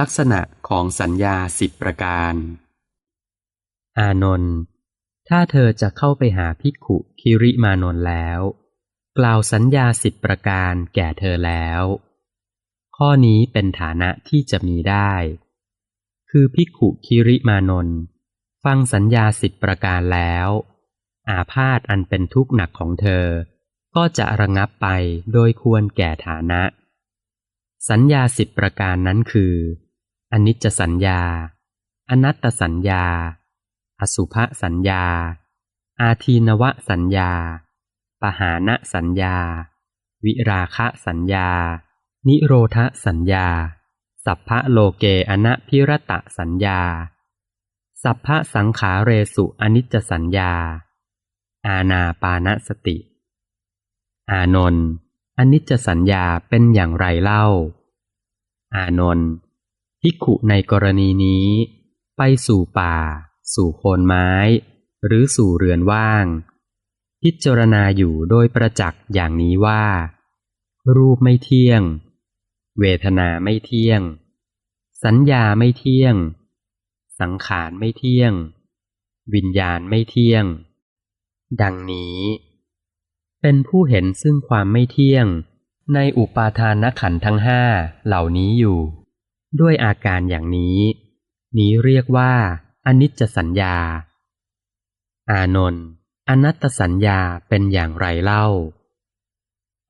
ลักษณะของสัญญาสิบประการ อานนท์ถ้าเธอจะเข้าไปหาภิกขุคิริมานนท์แล้ว กล่าวสัญญาสิบประการแก่เธอแล้ว ข้อนี้เป็นฐานะที่จะมีได้ คือภิกขุคิริมานนท์ฟังสัญญาสิบประการแล้ว อาพาธอันเป็นทุกข์หนักของเธอ ก็จะระงับไปโดยควรแก่ฐานะ สัญญาสิบประการนั้นคืออนิจจสัญญา อนัตตสัญญา อสุภสัญญา อาทีนวสัญญา ปหานะสัญญา วิราคะสัญญา นิโรธสัญญา สัพพะโลเกอนะพิรตะสัญญา สัพพะสังขาเรสุอนิจจสัญญา อาณาปานสติ อานนท์อนิจจสัญญาเป็นอย่างไรเล่า อานนท์ภิกขุในกรณีนี้ ไปสู่ป่า สู่โคนไม้ หรือสู่เรือนว่าง พิจารณาอยู่โดยประจักษ์อย่างนี้ว่า รูปไม่เที่ยง เวทนาไม่เที่ยง สัญญาไม่เที่ยง สังขารไม่เที่ยง วิญญาณไม่เที่ยง ดังนี้ เป็นผู้เห็นซึ่งความไม่เที่ยง ในอุปาทานขันธ์ทั้งห้าเหล่านี้อยู่ ด้วยอาการอย่างนี้ นี้เรียกว่าอนิจจสัญญา อานนท์อนัตตสัญญาเป็นอย่างไรเล่า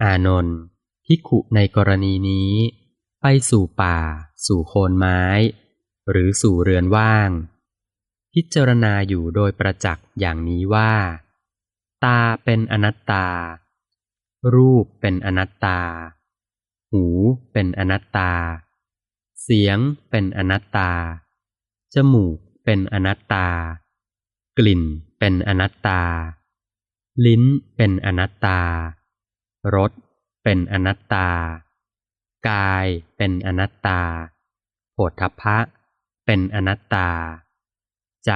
อานนท์ภิกขุในกรณีนี้ ไปสู่ป่า สู่โคนไม้ หรือสู่เรือนว่าง พิจารณาอยู่โดยประจักษ์อย่างนี้ว่า ตาเป็นอนัตตา รูปเป็นอนัตตา หูเป็นอนัตตา เสียงเป็นอนัตตา จมูกเป็นอนัตตา กลิ่นเป็นอนัตตา ลิ้นเป็นอนัตตา รสเป็นอนัตตา กายเป็นอนัตตาโผฏฐะเป็นอนัตตา ใจ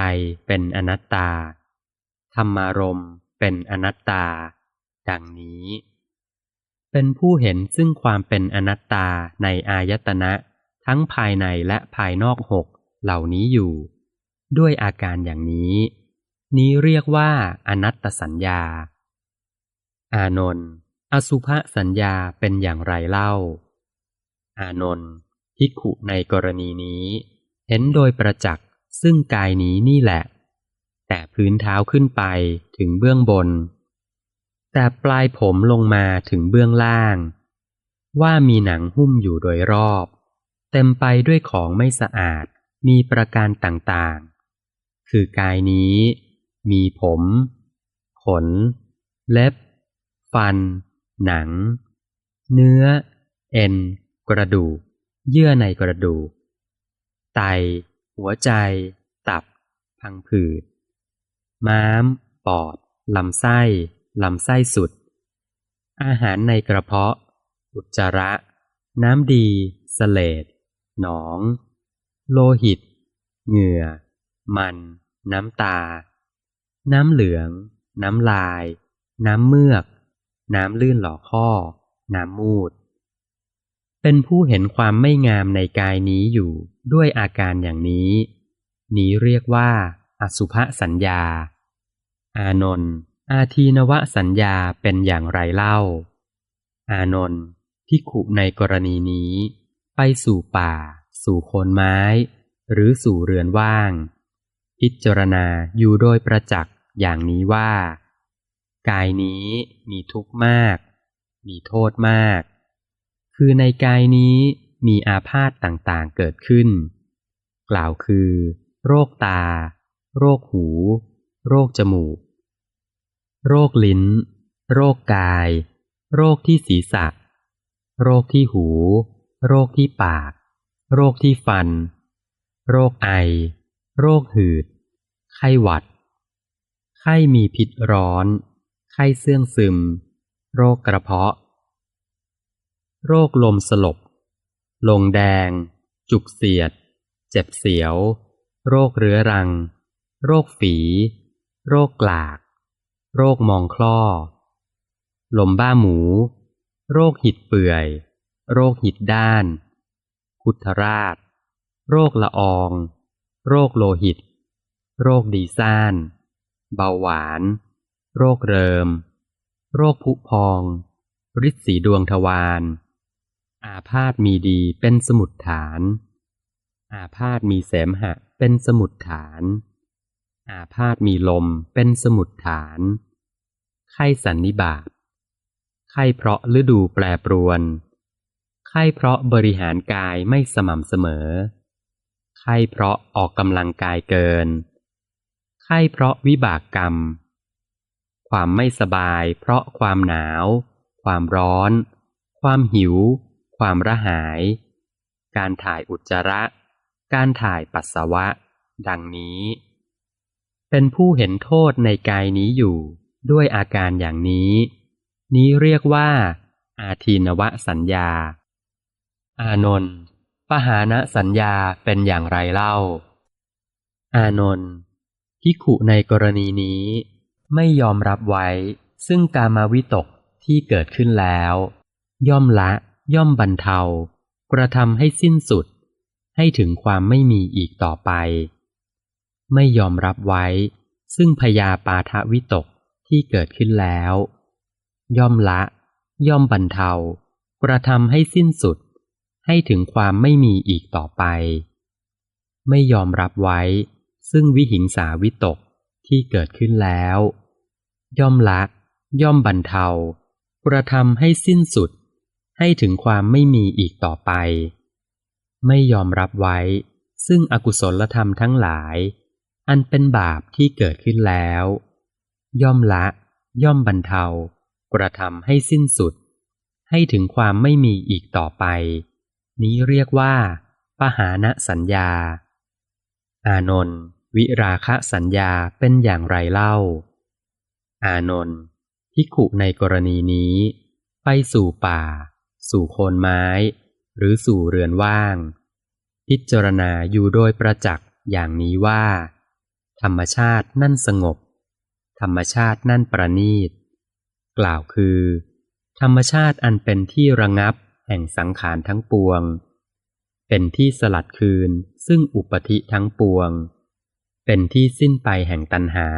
เป็นอนัตตา ธรรมารมเป็นอนัตตา ดังนี้ เป็นผู้เห็นซึ่งความเป็นอนัตตาในอายตนะ ทั้งภายในและภายนอกหกเหล่านี้อยู่ ด้วยอาการอย่างนี้ นี้เรียกว่าอนัตตสัญญา อานนท์อสุภสัญญาเป็นอย่างไรเล่า อานนท์ภิกขุในกรณีนี้ เห็นโดยประจักษ์ซึ่งกายนี้นี่แหละ แต่พื้นเท้าขึ้นไปถึงเบื้องบน แต่ปลายผมลงมาถึงเบื้องล่าง ว่ามีหนังหุ้มอยู่โดยรอบ เต็มไปด้วยของไม่สะอาดมีประการต่างๆ คือกายนี้ มีผม ขน เล็บ ฟัน หนัง เนื้อ เอ็น กระดูก เยื่อในกระดูก ไต หัวใจ ตับ พังผืด ม้าม ปอด ลำไส้ ลำไส้สุด อาหารในกระเพาะ อุจจาระ น้ำดีสเลดหนอง โลหิต เหงื่อ มัน น้ำตา น้ำเหลือง น้ำลาย น้ำเมือก น้ำลื่นหล่อข้อ น้ำมูด เป็นผู้เห็นความไม่งามในกายนี้อยู่ด้วยอาการอย่างนี้ นี้เรียกว่า อสุภสัญญา อานนท์ อาทีนวสัญญาเป็นอย่างไรเล่า อานนท์พิขุในกรณีนี้ ไปสู่ป่า สู่โคนไม้ หรือสู่เรือนว่าง พิจารณาอยู่โดยประจักษ์อย่างนี้ว่า กายนี้มีทุกข์มาก มีโทษมาก คือในกายนี้มีอาพาธต่างๆเกิดขึ้น กล่าวคือ โรคตา โรคหู โรคจมูก โรคลิ้น โรคกาย โรคที่ศีรษะ โรคที่หู โรคที่ปาก โรคที่ฟัน โรคไอ โรคหืด ไข้หวัด ไข้มีพิษร้อน ไข้เสื่องซึม โรคกระเพาะ โรคลมสลบ ลงแดง จุกเสียด เจ็บเสียว โรคเรื้อรัง โรคฝี โรคกลาก โรคมองคล้อ ลมบ้าหมู โรคหิดเปื่อย โรคหิดด้าน คุทราช โรคละออง โรคโลหิต โรคดีซ่าน เบาหวาน โรคเริม โรคผุพองริดสีดวงทวารอาพาธมีดีเป็นสมุดฐาน อาพาธมีเสมหะเป็นสมุดฐาน อาพาธมีลมเป็นสมุดฐาน ไข้สันนิบาตไข้เพราะฤดูแปรปรวน ไข้เพราะบริหารกายไม่สม่ำเสมอ ไข้เพราะออกกำลังกายเกิน ไข้เพราะวิบากกรรม ความไม่สบายเพราะความหนาว ความร้อน ความหิว ความระหาย การถ่ายอุจจาระ การถ่ายปัสสาวะ ดังนี้ เป็นผู้เห็นโทษในกายนี้อยู่ ด้วยอาการอย่างนี้ นี้เรียกว่า อาทีนวสัญญา อานนท์ปหานะสัญญาเป็นอย่างไรเล่า อานนท์พิขุในกรณีนี้ ไม่ยอมรับไว้ ซึ่งกามาวิตกที่เกิดขึ้นแล้ว ย่อมละย่อมบรรเทา กระทำให้สิ้นสุด ให้ถึงความไม่มีอีกต่อไป ไม่ยอมรับไว้ ซึ่งพยาปาทวิตก ที่เกิดขึ้นแล้ว ย่อมละ ย่อมบรรเทากระทำให้สิ้นสุด ให้ถึงความไม่มีอีกต่อไป ไม่ยอมรับไว้ ซึ่งวิหิงสาวิตกที่เกิดขึ้นแล้ว ย่อมละ ย่อมบรรเทากระทำให้สิ้นสุด ให้ถึงความไม่มีอีกต่อไป ไม่ยอมรับไว้ ซึ่งอกุศลธรรมทั้งหลาย อันเป็นบาปที่เกิดขึ้นแล้ว ย่อมละ ย่อมบรรเทา กระทำให้สิ้นสุด ให้ถึงความไม่มีอีกต่อไป นี้เรียกว่า ปหานะสัญญา อานนท์วิราคะสัญญาเป็นอย่างไรเล่า อานนท์ภิกขุในกรณีนี้ ไปสู่ป่า สู่โคนไม้ หรือสู่เรือนว่าง พิจารณาอยู่โดยประจักษ์อย่างนี้ว่า ธรรมชาตินั่นสงบ ธรรมชาตินั่นประณีต กล่าวคือ ธรรมชาติอันเป็นที่ระงับแห่งสังขารทั้งปวง เป็นที่สลัดคืนซึ่งอุปธิทั้งปวง เป็นที่สิ้นไปแห่งตัณหา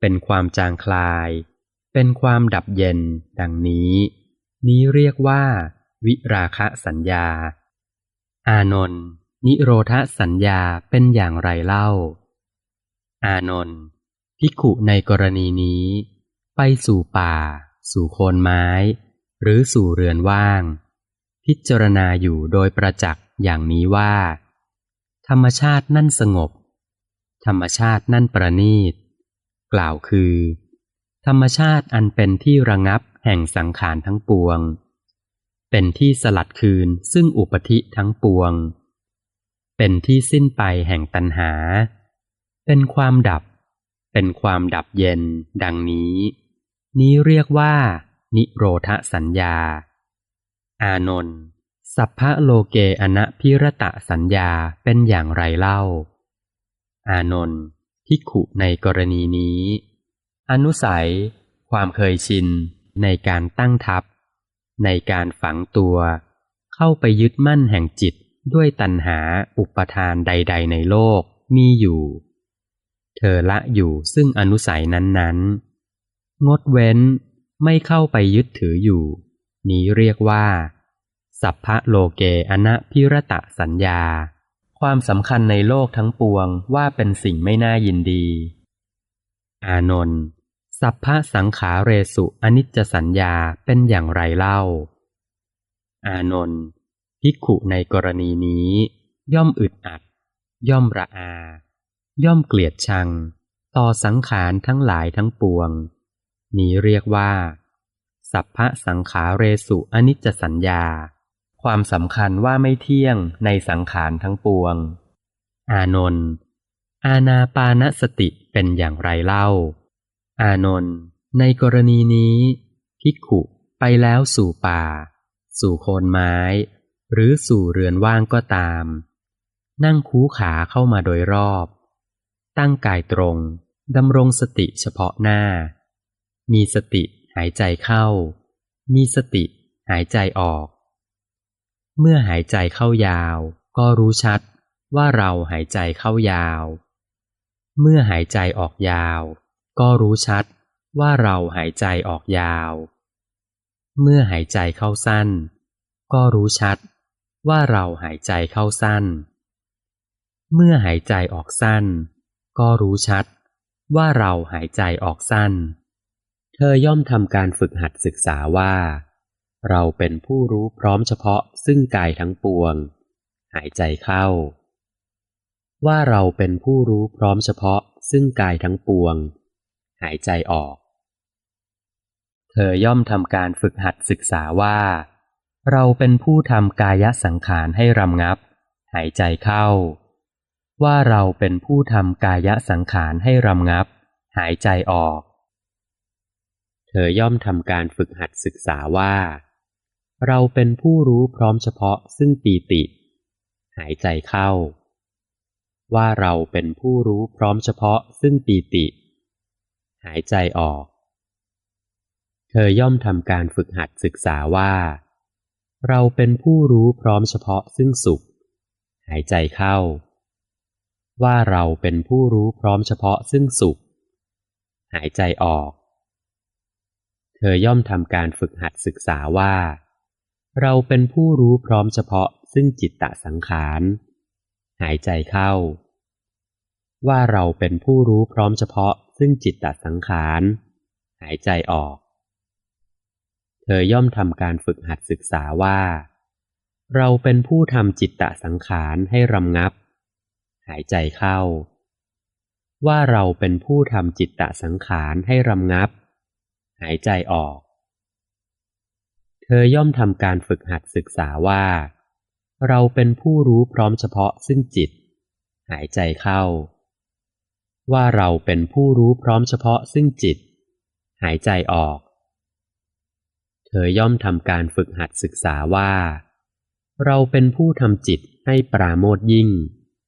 เป็นความจางคลาย เป็นความดับเย็น ดังนี้ นี้เรียกว่า วิราคะสัญญา อานนท์นิโรธสัญญาเป็นอย่างไรเล่า อานนท์ ภิกขุในกรณีนี้ ไปสู่ป่า สู่โคนไม้ หรือสู่เรือนว่าง พิจารณาอยู่โดยประจักษ์อย่างนี้ว่า ธรรมชาตินั่นสงบ ธรรมชาตินั่นประณีต กล่าวคือ ธรรมชาติอันเป็นที่ระงับแห่งสังขารทั้งปวง เป็นที่สลัดคืนซึ่งอุปธิทั้งปวง เป็นที่สิ้นไปแห่งตัณหา เป็นความดับ เป็นความดับเย็น ดังนี้ นี้เรียกว่า นิโรธสัญญา อานนท์สัพพะโลเกอนะพิรตะสัญญาเป็นอย่างไรเล่า อานนท์พิกขุในกรณีนี้ อนุสัย ความเคยชิน ในการตั้งทับ ในการฝังตัว เข้าไปยึดมั่นแห่งจิตด้วยตัณหาอุปทานใด ๆ ในโลกมีอยู่ เธอละอยู่ซึ่งอนุสัยนั้นๆ งดเว้นไม่เข้าไปยึดถืออยู่ นี้เรียกว่า สัพพะโลเกอนะพิรตะสัญญา ความสำคัญในโลกทั้งปวงว่าเป็นสิ่งไม่น่ายินดี อานนท์สัพพะสังขาเรสุอนิจจสัญญาเป็นอย่างไรเล่า อานนท์ภิกขุในกรณีนี้ ย่อมอึดอัด ย่อมระอา ย่อมเกลียดชัง ต่อสังขารทั้งหลายทั้งปวง นี้เรียกว่า สัพพะสังขาเรสุอนิจจสัญญา ความสำคัญว่าไม่เที่ยงในสังขารทั้งปวง อานนท์อาณาปานสติเป็นอย่างไรเล่า อานนท์ในกรณีนี้ภิกขุไปแล้วสู่ป่า สู่โคนไม้ หรือสู่เรือนว่างก็ตาม นั่งคูขาเข้ามาโดยรอบ ตั้งกายตรงดำรงสติเฉพาะหน้า มีสติหายใจเข้า มีสติหายใจออก เมื่อหายใจเข้ายาว ก็รู้ชัดว่าเราหายใจเข้ายาว เมื่อหายใจออกยาว ก็รู้ชัดว่าเราหายใจออกยาว เมื่อหายใจเข้าสั้น ก็รู้ชัดว่าเราหายใจเข้าสั้น เมื่อหายใจออกสั้น ก็รู้ชัดว่าเราหายใจออกสั้น เธอย่อมทำการฝึกหัดศึกษาว่า เราเป็นผู้รู้พร้อมเฉพาะซึ่งกายทั้งปวง หายใจเข้า ว่าเราเป็นผู้รู้พร้อมเฉพาะซึ่งกายทั้งปวง หายใจออก เธอย่อมทำการฝึกหัดศึกษาว่า เราเป็นผู้ทำกายสังขารให้รำงับ หายใจเข้า ว่าเราเป็นผู้ทำกายสังขารให้รำงับ หายใจออก เธอย่อมทำการฝึกหัดศึกษาว่า เราเป็นผู้รู้พร้อมเฉพาะซึ่งปีติ หายใจเข้า ว่าเราเป็นผู้รู้พร้อมเฉพาะซึ่งปีติ หายใจออก เธอย่อมทำการฝึกหัดศึกษาว่า เราเป็นผู้รู้พร้อมเฉพาะซึ่งสุข หายใจเข้า ว่าเราเป็นผู้รู้พร้อมเฉพาะซึ่งสุข หายใจออก เธอย่อมทำการฝึกหัดศึกษาว่า เราเป็นผู้รู้พร้อมเฉพาะซึ่งจิตตะสังขาร หายใจเข้า ว่าเราเป็นผู้รู้พร้อมเฉพาะซึ่งจิตตะสังขาร หายใจออก เธอย่อมทำการฝึกหัดศึกษาว่า เราเป็นผู้ทำจิตตะสังขารให้รำงับ หายใจเข้า ว่าเราเป็นผู้ทำจิตตสังขารให้รำงับ หายใจออก เธอย่อมทำการฝึกหัดศึกษาว่า เราเป็นผู้รู้พร้อมเฉพาะซึ่งจิต หายใจเข้า ว่าเราเป็นผู้รู้พร้อมเฉพาะซึ่งจิต หายใจออก เธอย่อมทำการฝึกหัดศึกษาว่า เราเป็นผู้ทำจิตให้ปราโมทยิ่ง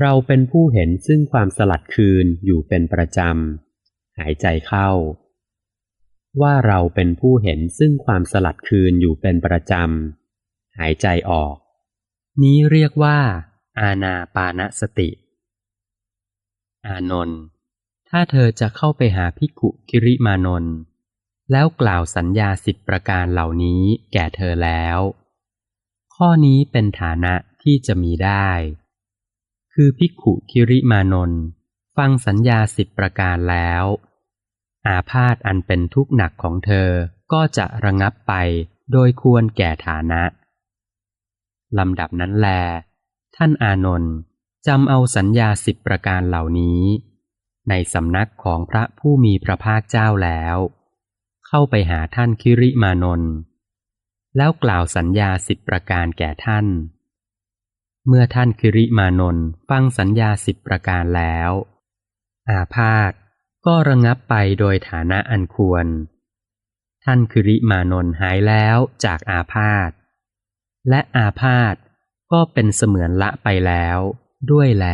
เราเป็นผู้เห็นซึ่งความสลัดคืนอยู่เป็นประจำ หายใจเข้า ว่าเราเป็นผู้เห็นซึ่งความสลัดคืนอยู่เป็นประจำ หายใจออก นี้เรียกว่า อาณาปานสติ อานนท์ถ้าเธอจะเข้าไปหาภิกุคิริมานนท์แล้วกล่าวสัญญาสิบประการเหล่านี้แก่เธอแล้ว ข้อนี้เป็นฐานะที่จะมีได้ คือภิกขุคิริมานนท์ฟังสัญญาสิบประการแล้ว อาพาธอันเป็นทุกข์หนักของเธอก็จะระงับไปโดยควรแก่ฐานะ ลำดับนั้นแล ท่านอานนท์จำเอาสัญญาสิบประการเหล่านี้ ในสำนักของพระผู้มีพระภาคเจ้าแล้ว เข้าไปหาท่านคิริมานนท์แล้วกล่าวสัญญาสิบประการแก่ท่าน เมื่อท่านคิริมานนท์ฟังสัญญาสิบประการแล้ว อาพาธก็ระงับไปโดยฐานะอันควร ท่านคิริมานนท์หายแล้วจากอาพาธและอาพาธก็เป็นเสมือนละไปแล้วด้วยแล